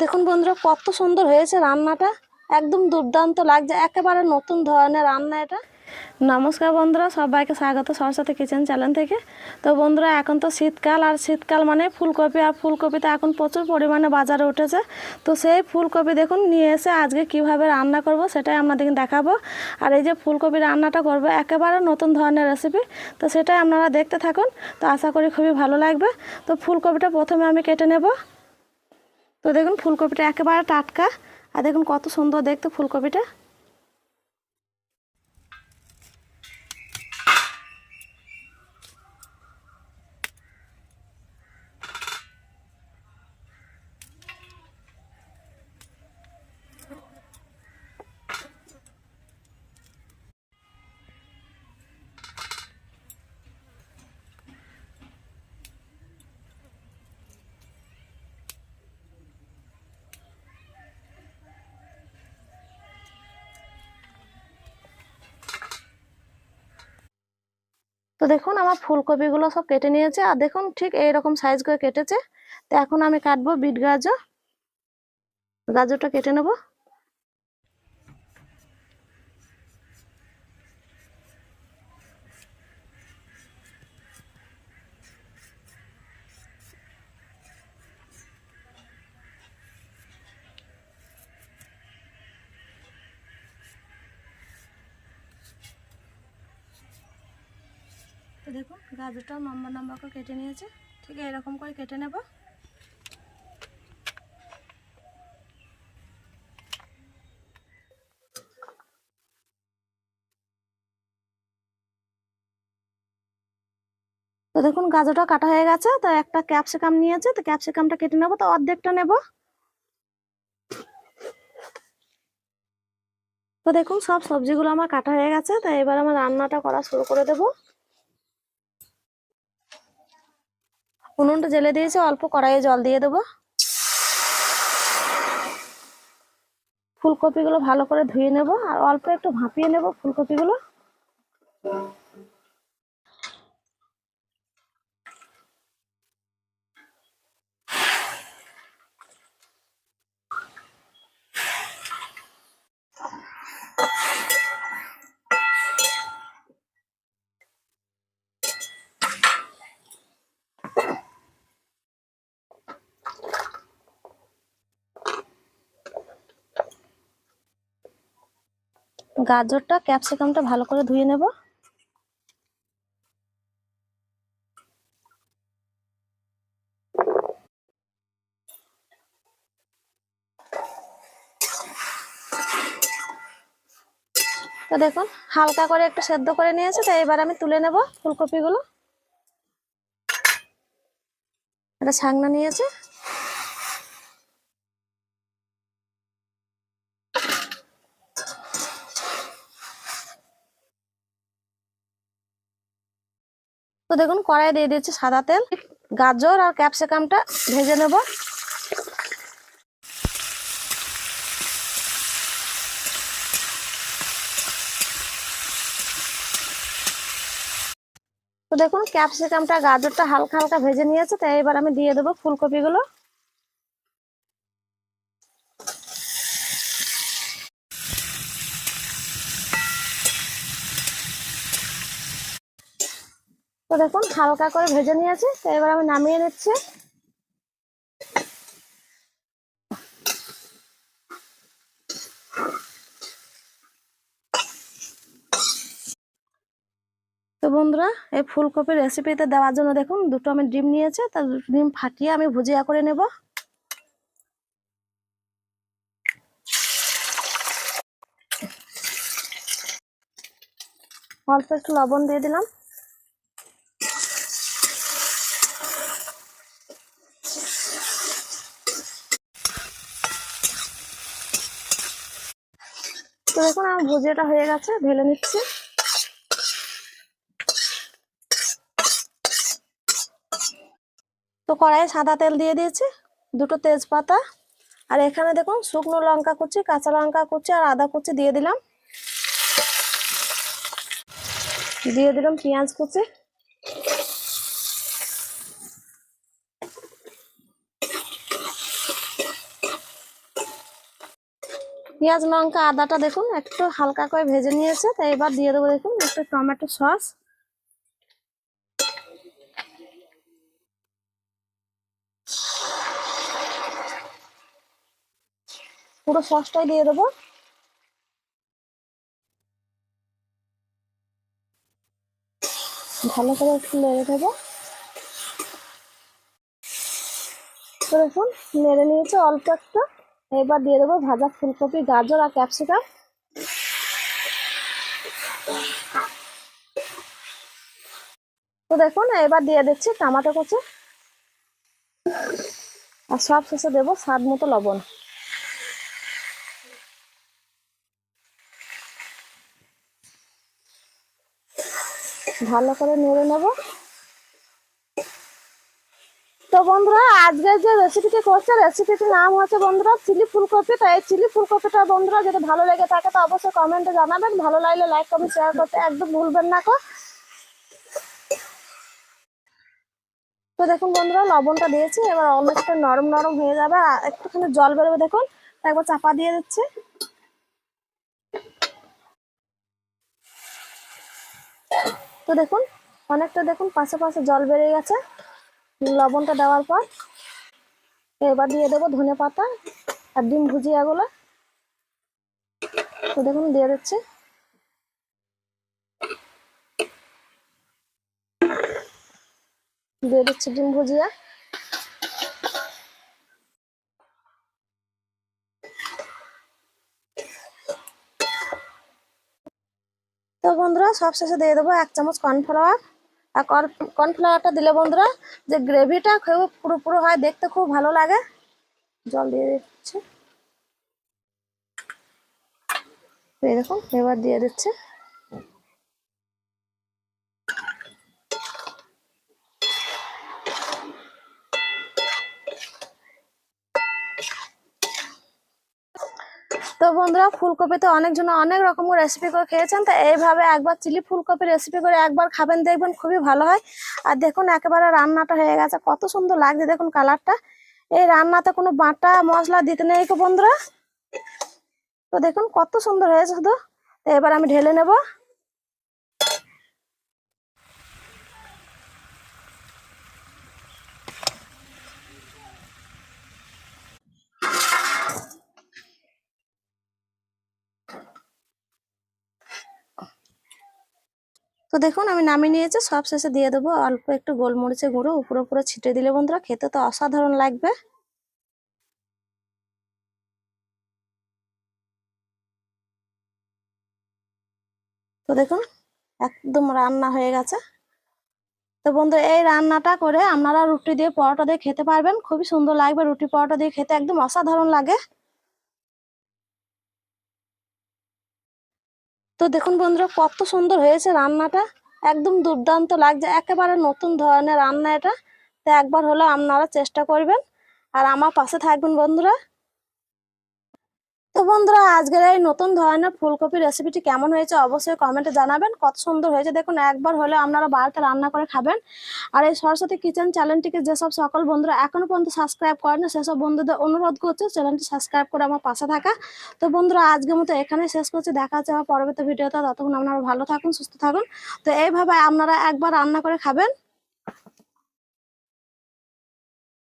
দেখুন বন্ধুরা, কত সুন্দর হয়েছে রান্নাটা। একদম দুর্দান্ত লাগছে, একেবারে নতুন ধরনের রান্না এটা। নমস্কার বন্ধুরা, সবাইকে স্বাগত সরস্বতী কিচেন চ্যানেল থেকে। তো বন্ধুরা, এখন তো শীতকাল, আর শীতকাল মানে ফুলকপি, আর ফুলকপিতে এখন প্রচুর পরিমাণে বাজারে উঠেছে। তো সেই ফুলকপি দেখুন, নিয়ে এসে আজকে কীভাবে রান্না করব সেটাই আপনাদেরকে দেখাবো। আর এই যে ফুলকপি রান্নাটা করব, একেবারে নতুন ধরনের রেসিপি তো সেটাই আপনারা দেখতে থাকুন। তো আশা করি খুবই ভালো লাগবে। তো ফুলকপিটা প্রথমে আমি কেটে নেব। তো দেখুন ফুলকপিটা একেবারে টাটকা আর দেখুন কত সুন্দর দেখতে ফুলকপিটা। তো দেখুন আমার ফুলকপিগুলো সব কেটে নিয়েছে, আর দেখুন ঠিক এইরকম সাইজ করে কেটেছে। তো এখন আমি কাটবো বিট গাজর। গাজরটা কেটে নেব। দেখুন গাজরটা লম্বা লম্বা করে কেটে নিয়েছে। ঠিক আছে এরকম করে কেটে নেব। তো দেখুন, গাজরটা কাটা হয়ে গেছে। তো একটা ক্যাপসিকাম নিয়েছে। তো ক্যাপসিকামটা কেটে নেব, তো অর্ধেকটা নেব। তো দেখুন, সব সবজিগুলো আমার কাটা হয়ে গেছে। তো এবার আমার রান্নাটা করা শুরু করে দেবো। উনুনটা জেলে দিয়েছি, অল্প কড়াইয়ে জল দিয়ে দেবো। ফুলকপিগুলো ভালো করে ধুয়ে নেব, আর অল্প একটু ভাপিয়ে নেব ফুলকপিগুলো। গাজরটা ক্যাপসিকামটা ভালো করে ধুয়ে নেব। তো দেখুন, হালকা করে একটু সেদ্ধ করে নিয়েছে, তো এবার আমি তুলে নেব ফুলকপিগুলো। একটা ছাংনা নিয়েছে। তো দেখুন কড়াই দিয়ে দিয়েছি সাদা তেল, গাজর আর ক্যাপসিকামটা ভেজে নেব। তো দেখুন, ক্যাপসিকামটা, গাজরটা হালকা হালকা ভেজে নিয়েছে তাই এবার আমি দিয়ে দেবো ফুলকপিগুলো। তো দেখুন, হালকা করে ভেজে নিয়েছে। তো এবার আমি নামিয়ে নিচ্ছি। তো বন্ধুরা, এই ফুলকপির রেসিপিতে দেওয়ার জন্য দেখুন, দুটো আমি ডিম নিয়েছে। তা দুটো ডিম ফাটিয়ে আমি ভুজিয়া করে নেব। অল্প একটু লবণ দিয়ে দিলাম। দেখুন, আমার ভুজিয়াটা হয়ে গেছে, ঢেলে নিচ্ছি। তো কড়াইয়ে সাদা তেল দিয়ে দিয়েছি, দুটো তেজপাতা। আর এখানে দেখুন, শুকনো লঙ্কা কুচি, কাঁচা লঙ্কা কুচি আর আদা কুচি দিয়ে দিলাম। দিয়ে দিলাম পেঁয়াজ কুচি। পেঁয়াজ, লঙ্কা, আদাটা দেখুন, একটু হালকা করে ভেজে নিয়েছে, তাই এবার দিয়ে দেবো দেখুন একটু টমেটো সস। পুরো সসটাই দিয়ে দেবো। ভালো করে একটু নেড়ে দেবো দেখুন, নেড়ে নিয়েছে অল্প একটু। এবার দিয়ে দেবো ভাজা ফুলকপি, গাজর আর ক্যাপসিকাম। তো দেখুন, এবার দিয়ে দিচ্ছি টমাটো কুচি। আর সব শেষে দেবো স্বাদ মতো লবণ। ভালো করে নেড়ে নেব। বন্ধুরা, আজকে যে রেসিপিটি করছে রেসিপিটির নাম হচ্ছে বন্ধুরা চিলি ফুলকপি। তো এই চিলি ফুলকপিটা বন্ধুরা, যদি ভালো লেগে থাকে, তো অবশ্যই কমেন্টে জানাবেন। ভালো লাগলে লাইক কমেন্ট শেয়ার করতে একদম ভুলবেন না কো তো দেখুন বন্ধুরা, লবণটা দিয়েছি, এবার অনেকটা নরম নরম হয়ে যাবে, আর একটুখানি জল বেরোবে দেখুন। একবার চাপা দিয়ে দিচ্ছি। তো দেখুন, অনেকটা দেখুন, পাশে পাশে জল বেরিয়ে গেছে। লবণটা দেওয়ার পর এবার দিয়ে দেবো ধনে পাতা আর ডিম ভুজিয়াগুলো তো দেখুন দিয়ে দিচ্ছি। দিয়ে দিচ্ছি ডিম ভুজিয়া। তো বন্ধুরা সব শেষে দিয়ে দেবো এক চামচ কর্নফ্লাওয়ার আর কর্নফ্লাওয়ারটা দিলে বন্ধুরা যে গ্রেভিটা খুব পুরো পুরো হয়, দেখতে খুব ভালো লাগে। জল দিয়ে দিচ্ছে। এই দেখুন, এবার দিয়ে দিচ্ছে। তো বন্ধুরা ফুলকপি তো অনেকজন অনেক রকমের রেসিপি করে খেয়েছেন, তো এইভাবে একবার চিলি ফুলকপি রেসিপি করে একবার খাবেন, দেখবেন খুবই ভালো হয়। আর দেখুন, একেবারে রান্নাটা হয়ে গেছে, কত সুন্দর লাগছে, দেখুন কালারটা। এই রান্নাতে কোনো বাটা মশলা দিতে নেই বন্ধুরা। তো দেখুন, কত সুন্দর হয়েছে শুধু। তো এবার আমি ঢেলে নেব। তো দেখুন, আমি নামিয়ে নিয়েছি, সব শেষে দিয়ে দেবো। অল্প একটু গোলমরিচের গুঁড়ো, উপরে উপরে ছিটে দিলে বন্ধুরা খেতে তো অসাধারণ লাগবে। তো দেখুন, একদম রান্না হয়ে গেছে। তো বন্ধু এই রান্নাটা করে আপনারা রুটি দিয়ে পরোটা দিয়ে খেতে পারবেন। খুবই সুন্দর লাগবে রুটি পরোটা দিয়ে খেতে, একদম অসাধারণ লাগে। তো দেখুন বন্ধুরা, কত সুন্দর হয়েছে রান্নাটা। একদম দুর্দান্ত লাগছে, একেবারে নতুন ধরনের রান্না এটা। তো একবার হলো আপনারা চেষ্টা করবেন। আর আমার পাশে থাকবেন বন্ধুরা। তো বন্ধুরা, আজকের এই নতুন ধরনের ফুলকপি রেসিপিটি কেমন হয়েছে অবশ্যই কমেন্টে জানাবেন। কত সুন্দর হয়েছে। দেখুন, একবার হলে আপনারা বাড়িতে রান্না করে খাবেন। আর এই সরস্বতী কিচেন চ্যানেলটিকে যেসব সকল বন্ধুরা এখনও পর্যন্ত সাবস্ক্রাইব করেন সেসব বন্ধুদের অনুরোধ করছে চ্যানেলটি সাবস্ক্রাইব করে আমার পাশে থাকা। তো বন্ধুরা, আজকের মতো এখানে শেষ করছি। দেখা হচ্ছে আমার পরবর্তী ভিডিওতে। ততক্ষণ আপনারা ভালো থাকুন, সুস্থ থাকুন। তো এইভাবে আপনারা একবার রান্না করে খাবেন।